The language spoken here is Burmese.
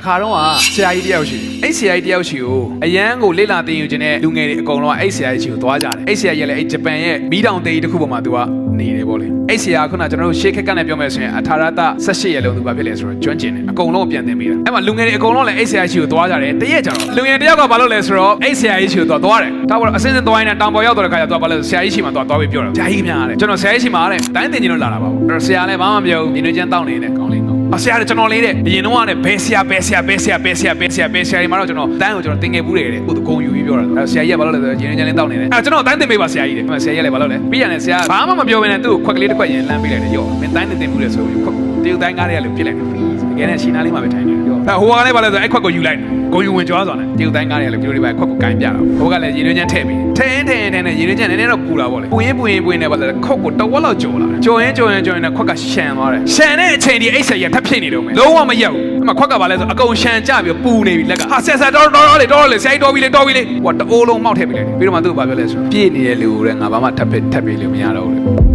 အခါတော့ကဆရာကြီးတယောက်ရှိတယ်အဲ့ဆရာကြီးတယောက်ရှိကိုအရန်ကိုလေ့လာသင်ယူခြင်းနဲ့လူငယ်တွေအကုန်လုံးကအဲ့ဆရာကြီးရှိကိုသွားကြတယ်အဲ့ဆရာကြီးကလည်းအဲ့ဂျပန်ရဲ့မီးတောင်တေးတစ်ခုပေါ်မှာသူကနေတယ်ပေါ့လေအဲ့ဆရာကခုနကျွန်တော်တို့ရှေးခက်ကနဲ့ပြောမယ်ဆိုရင်အထာရတ18ရဲ့လုံးသူဘာဖြစ်လဲဆိုတော့ကျွမ်းကျင်တယ်အကုန်လုံးကိုပြန်သင်ပေးတာအဲ့မှာလူငယ်တွေအကုန်လုံးလည်းအဲ့ဆရာကြီးရှိကိုသွားကြတယ်တရက်ကြတော့လူငယ်တယောက်ကဘာလုပ်လဲဆိုတော့အဲ့ဆရာကြီးရှိကိုသွားသွားတယ်ဒါပေါ်တော့အစင်းစင်းသွားရင်တောင်ပေါ်ရောက်တော့တဲ့ခါကျသွားဘာလဲဆိုဆရာကြီးရှိမှသွားသွားပြီးပြောတယ်ဆရာကြီးကများတယ်ကျွန်တော်ဆရာကြီးရှိမှတဲ့တိုင်းသင်ကျင်လို့လာတာပါဘူးအဲ့တော့ဆရာလည်းဘာမှမပြောဘူးဒီနေ့ကျန်းတောင်းနေတဲ့ကောင်းလေးတော့ အဆရာကကျွန်တော်လေးတဲ့အရင်တော့ကလည်းဘယ်ဆရာဘယ်ဆရာဘယ်ဆရာဘယ်ဆရာဘယ်ဆရာဘယ်ဆရာဒီမှာတော့ကျွန်တော်တန်းကိုကျွန်တော်တင်ငယ်ဘူးတယ်တဲ့ကိုယ်ဂုံယူပြီးပြောတာအဲဆရာကြီးကဘာလို့လဲဆိုတော့ရင်းရင်းချင်းလေးတောက်နေတယ်အဲကျွန်တော်တန်းတင်ပေးပါဆရာကြီးတဲ့အဲဆရာကြီးကလည်းဘာလို့လဲပြီးရတယ်ဆရာဘာမှမပြောဘဲနဲ့သူ့ကိုခွက်ကလေးတစ်ခွက်ရင်လမ်းပေးလိုက်တယ်ရော့မင်းတန်းတင်တင်ဘူးလေဆိုပြီးခွက်တရုတ်တိုင်းကားတွေကလည်းပြစ်လိုက်တယ် တကယ်နဲ့ရှီနာလေးမှာပဲထိုင်နေတယ်ရောအဲဟိုကလည်းဘာလဲဆိုတော့အဲ့ခွက်ကိုယူလိုက်တယ်ဂုံယူဝင်ကြွားစွာနဲ့တရုတ်တိုင်းကားတွေကလည်းပြိုးလေးပဲခွက်ကိုကင်ပြတာဟိုကလည်းရင်းရင်းချင်းထည့်ပြီးထည့်ရင်ထည့်ရင်ထည့်နေရင်းရင်းချင်းနည်းနည်းတော့ပူလာပေါ့လေပူရင်ပူရင်ပူရင်လည်းဘာလဲခွက်ကိုတဝက်လောက်ကြော်လာတယ်ကြော်ရင်ကြော်ရင်ကြော်ရင်လည်းခွက်ကရှန်သွားတယ်ရှန်တဲ့အချိန်ဒီအဲ့ဆရာကြီးထပ်ဖြစ်နေတော့မယ်လုံးဝမရက်ဘူးအမခွက်ကဘာလဲဆိုအကုန်ရှန်ကြပြီးပူနေပြီလက်ကဟာဆက်ဆက်တော်တော်တော်လေတော်တော်လေဆရာကြီးတော်ပြီလေတော်ပြီလေဟိုတအိုးလုံးမောက်ထည့်ပြီလေပြီးတော့မှသူ့ကိုဘာပြောလဲဆိုပြည့်နေတဲ့လူတွေငါဘာမှထပ်ဖြစ်ထပ်ပြီလို့မရတော့ဘူးလေ